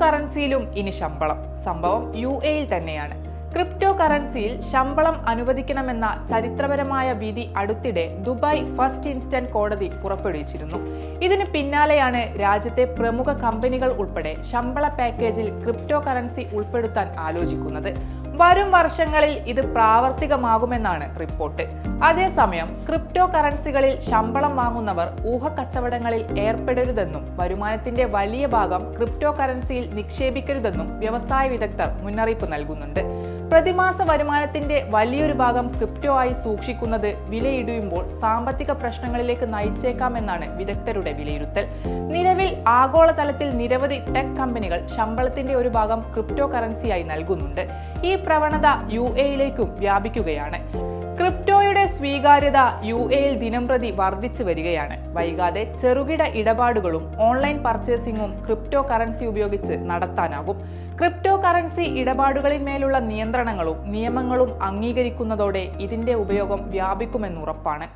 കറൻസിയിലും ഇനി ശമ്പളം. സംഭവം യു എയിൽ തന്നെയാണ്. ക്രിപ്റ്റോ കറൻസിയിൽ ശമ്പളം അനുവദിക്കണമെന്ന ചരിത്രപരമായ വിധി അടുത്തിടെ ദുബായ് ഫസ്റ്റ് ഇൻസ്റ്റന്റ് കോടതി പുറപ്പെടുവിച്ചിരുന്നു. ഇതിന് പിന്നാലെയാണ് രാജ്യത്തെ പ്രമുഖ കമ്പനികൾ ഉൾപ്പെടെ ശമ്പള പാക്കേജിൽ ക്രിപ്റ്റോ കറൻസി ഉൾപ്പെടുത്താൻ ആലോചിക്കുന്നത്. വരും വർഷങ്ങളിൽ ഇത് പ്രാവർത്തികമാകുമെന്നാണ് റിപ്പോർട്ട്. അതേസമയം ക്രിപ്റ്റോ കറൻസികളിൽ ശമ്പളം വാങ്ങുന്നവർ ഊഹക്കച്ചവടങ്ങളിൽ ഏർപ്പെടരുതെന്നും വരുമാനത്തിന്റെ വലിയ ഭാഗം ക്രിപ്റ്റോ കറൻസിയിൽ നിക്ഷേപിക്കരുതെന്നും വ്യവസായ വിദഗ്ധർ മുന്നറിയിപ്പ് നൽകുന്നുണ്ട്. പ്രതിമാസ വരുമാനത്തിന്റെ വലിയൊരു ഭാഗം ക്രിപ്റ്റോ ആയി സൂക്ഷിക്കുന്നത് വിലയിടിയുമ്പോൾ സാമ്പത്തിക പ്രശ്നങ്ങളിലേക്ക് നയിച്ചേക്കാമെന്നാണ് വിദഗ്ധരുടെ വിലയിരുത്തൽ. നിലവിൽ ആഗോളതലത്തിൽ നിരവധി ടെക് കമ്പനികൾ ശമ്പളത്തിന്റെ ഒരു ഭാഗം ക്രിപ്റ്റോ കറൻസിയായി നൽകുന്നുണ്ട്. ഈ പ്രവണത യു എയിലേക്കും വ്യാപിക്കുകയാണ്. ക്രിപ്റ്റോയുടെ സ്വീകാര്യത യു എയിൽ ദിനംപ്രതി വർദ്ധിച്ചു വരികയാണ്. വൈകാതെ ചെറുകിട ഇടപാടുകളും ഓൺലൈൻ പർച്ചേസിംഗും ക്രിപ്റ്റോ കറൻസി ഉപയോഗിച്ച് നടത്താനാകും. ക്രിപ്റ്റോ കറൻസി ഇടപാടുകളിന്മേലുള്ള നിയന്ത്രണങ്ങളും നിയമങ്ങളും അംഗീകരിക്കുന്നതോടെ ഇതിന്റെ ഉപയോഗം വ്യാപിക്കുമെന്നുറപ്പാണ്.